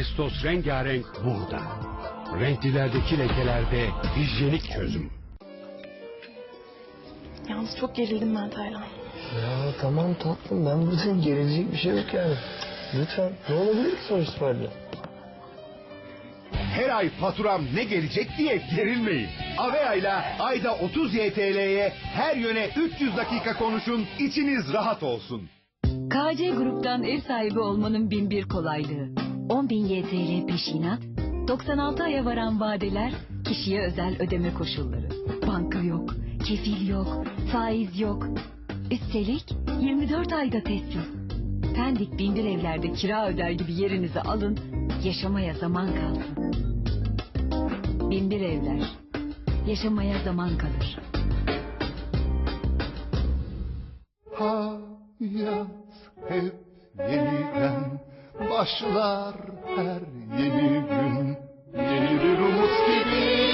Domestos rengarenk burada. Renklilerdeki lekelerde hijyenik çözüm. Yalnız çok gerildim ben Taylan. Ya tamam tatlım ben buradayım. Gerilecek bir şey yok yani. Lütfen. Ne olabilir ki sonuç itibariyle? Her ay faturam ne gelecek diye gerilmeyin. Avea ile ayda 30 YTL'ye her yöne 300 dakika konuşun, içiniz rahat olsun. KC Grup'tan ev sahibi olmanın bin bir kolaylığı. 10.000 YTL peşinat, 96 aya varan vadeler, kişiye özel ödeme koşulları. Banka yok, kefil yok, faiz yok. Üstelik 24 ayda teslim. Pendik binbir evlerde kira öder gibi yerinizi alın, yaşamaya zaman kalsın. Binbir evler, yaşamaya zaman kalır. Hayat hep yeniden başlar her yeni gün. Yeni bir umut gibi.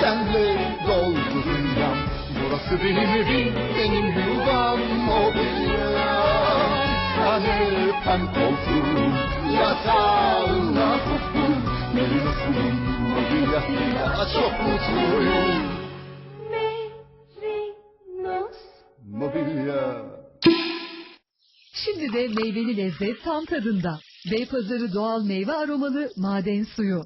Senle doldu dünyam. Burası benim evim, benim yuvam mobilyam. Kanepem koltuğum, yatağımla ufkum. Merinos'um mobilyasıyla çok mutluyum. Şimdi de meyveli lezzet tam tadında. Beypazarı doğal meyve aromalı maden suyu.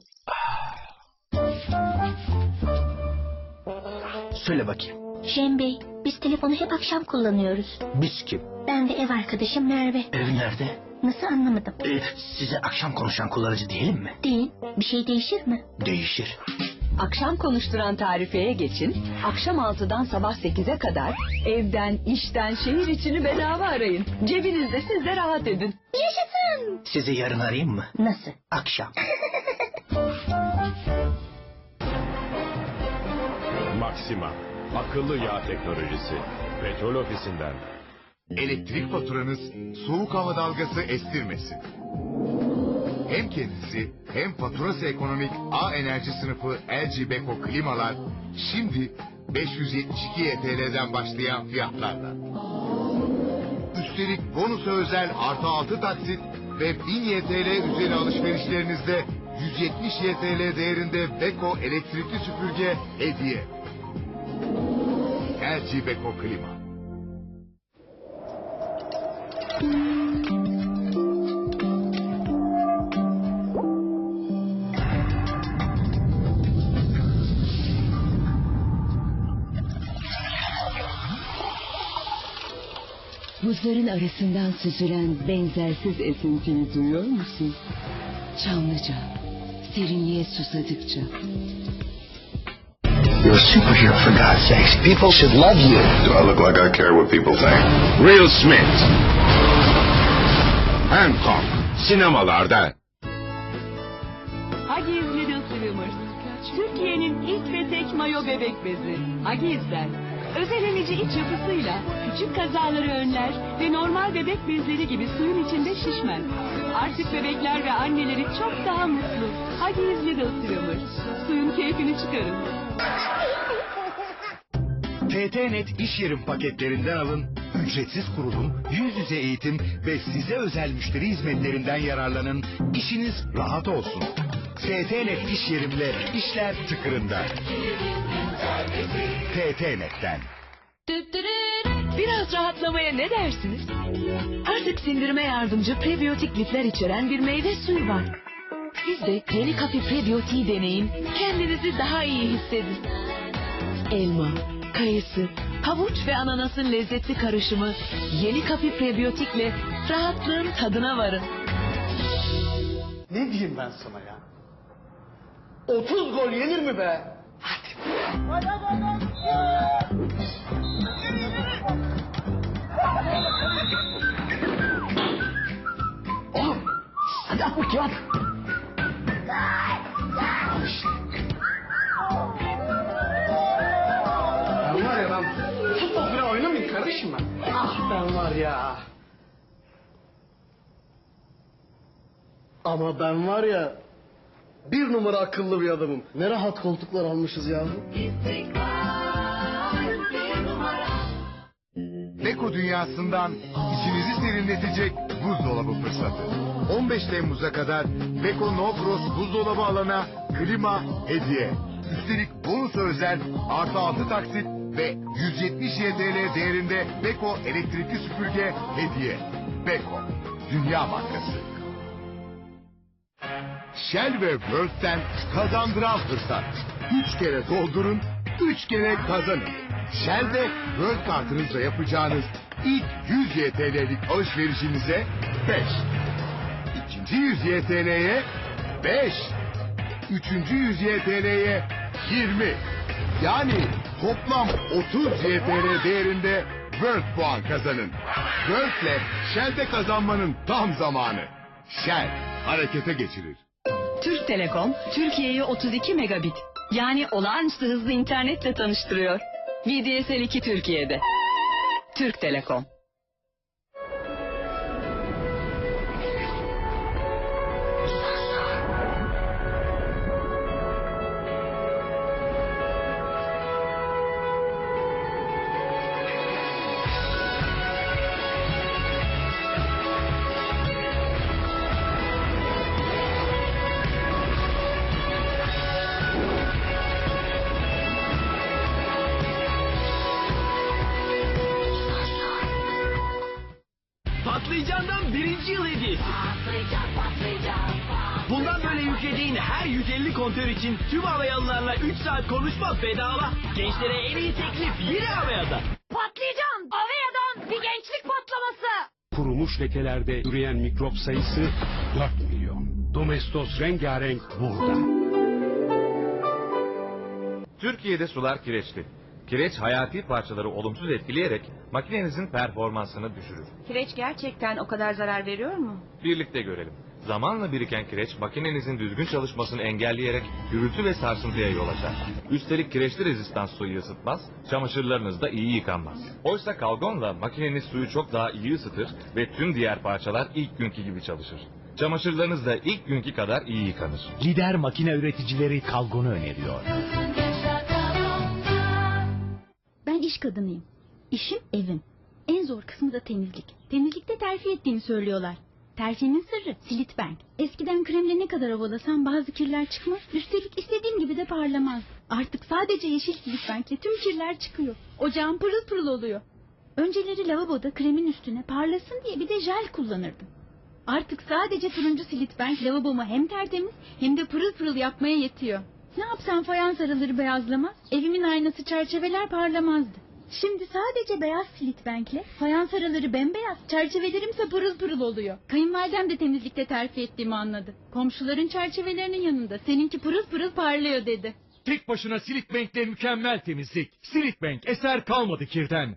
Söyle bakayım. Şen Bey, biz telefonu hep akşam kullanıyoruz. Biz kim? Ben de ev arkadaşım Merve. Ev nerede? Nasıl anlamadım? Ee, size akşam konuşan kullanıcı diyelim mi? Değil. Bir şey değişir mi? Değişir. Akşam konuşturan tarifeye geçin. Akşam 6'dan sabah 8'e kadar evden, işten, şehir içini bedava arayın. Cebinizde siz de rahat edin. Yaşasın! Sizi yarın arayayım mı? Nasıl? Akşam. Maxima, akıllı yağ teknolojisi. Petrol ofisinden. Elektrik faturanız soğuk hava dalgası estirmesin. Hem kendisi hem faturası ekonomik A enerji sınıfı LG Beko klimalar şimdi 572 YTL'den başlayan fiyatlarla. Üstelik bonusa özel artı 6 taksit ve 1000 YTL üzeri alışverişlerinizde 170 YTL değerinde Beko elektrikli süpürge hediye. LG Beko klima. Buzların arasından süzülen benzersiz esintiyi duyuyor musun? Çamlıca, serinliğe susadıkça. You're a superhero for God's sakes. People should love you. Do I look like I care what people think? Will Smith. Hancock. Sinemalarda. Huggies Little Swimmers. Türkiye'nin ilk ve tek mayo bebek bezi. Huggies'den. Özel emici iç yapısıyla küçük kazaları önler ve normal bebek bezleri gibi suyun içinde şişmez. Artık bebekler ve anneleri çok daha mutlu. Huggies Little Swimmers. Suyun keyfini çıkarın. TTNet iş yerim paketlerinden alın, ücretsiz kurulum, yüz yüze eğitim ve size özel müşteri hizmetlerinden yararlanın, işiniz rahat olsun. TTNet iş yerimle işler tıkırında. TTNet'ten. Biraz rahatlamaya ne dersiniz? Artık sindirime yardımcı prebiyotik lifler içeren bir meyve suyu var. Siz de yeni kafi prebiyotiği deneyin. Kendinizi daha iyi hissedin. Elma, kayısı, havuç ve ananasın lezzetli karışımı yeni kafi prebiyotikle rahatlığın tadına varın. Ne diyeyim ben sana ya? 30 gol yenir mi be? Hadi. Oğlum. Hadi at bakayım at. Ben var kardeşim ben. Ah ben var ya. Ama ben var ya Bir numara akıllı bir adamım. Ne rahat koltuklar almışız ya. Beko dünyasından içinizi serinletecek buzdolabı fırsatı. 15 Temmuz'a kadar Beko No buzdolabı alana klima hediye. Üstelik bonus özel artı 6 taksit ve 170 YTL değerinde Beko elektrikli süpürge hediye. Beko, dünya markası. Shell ve World'den kazandıran fırsat. Üç kere doldurun, üç kere kazanın. Shell'de World kartınızla yapacağınız ilk 100 YTL'lik alışverişinize 5. İkinci 100 YTL'ye 5. Üçüncü 100 YTL'ye 20. Yani toplam 30 YTL değerinde World puan kazanın. World'le Shell'de kazanmanın tam zamanı. Shell harekete geçirir. Türk Telekom, Türkiye'yi 32 megabit yani olağanüstü hızlı internetle tanıştırıyor. VDSL 2 Türkiye'de. Türk Telekom. Patlıcandan birinci yıl hediyesi. Bundan böyle yüklediğin her 150 kontör için tüm havayalılarla 3 saat konuşma bedava. Gençlere en iyi teklif yine havayada. Patlayacağım. Avea'dan bir gençlik patlaması. Kurumuş lekelerde üreyen mikrop sayısı 4 milyon. Domestos rengarenk burada. Türkiye'de sular kireçli. Kireç hayati parçaları olumsuz etkileyerek makinenizin performansını düşürür. Kireç gerçekten o kadar zarar veriyor mu? Birlikte görelim. Zamanla biriken kireç makinenizin düzgün çalışmasını engelleyerek gürültü ve sarsıntıya yol açar. Üstelik kireçli rezistans suyu ısıtmaz, çamaşırlarınız da iyi yıkanmaz. Oysa kalgonla makineniz suyu çok daha iyi ısıtır ve tüm diğer parçalar ilk günkü gibi çalışır. Çamaşırlarınız da ilk günkü kadar iyi yıkanır. Lider makine üreticileri Kalgon'u öneriyor. Ben iş kadınıyım. İşim evim. En zor kısmı da temizlik. Temizlikte terfi ettiğimi söylüyorlar. Terfimin sırrı Silit Bank. Eskiden kremle ne kadar havalasam bazı kirler çıkmaz. Üstelik istediğim gibi de parlamaz. Artık sadece yeşil Silit Bank'le tüm kirler çıkıyor. Ocağım pırıl pırıl oluyor. Önceleri lavaboda kremin üstüne parlasın diye bir de jel kullanırdım. Artık sadece turuncu Silit Bank lavabomu hem tertemiz hem de pırıl pırıl yapmaya yetiyor. Ne yapsam fayans araları beyazlamaz, evimin aynası çerçeveler parlamazdı. Şimdi sadece beyaz silitbenkle fayans araları bembeyaz, çerçevelerimse pırıl pırıl oluyor. Kayınvalidem de temizlikte terfi ettiğimi anladı. Komşuların çerçevelerinin yanında seninki pırıl pırıl parlıyor dedi. Tek başına Silitbank'le mükemmel temizlik. Silitbank eser kalmadı kirden.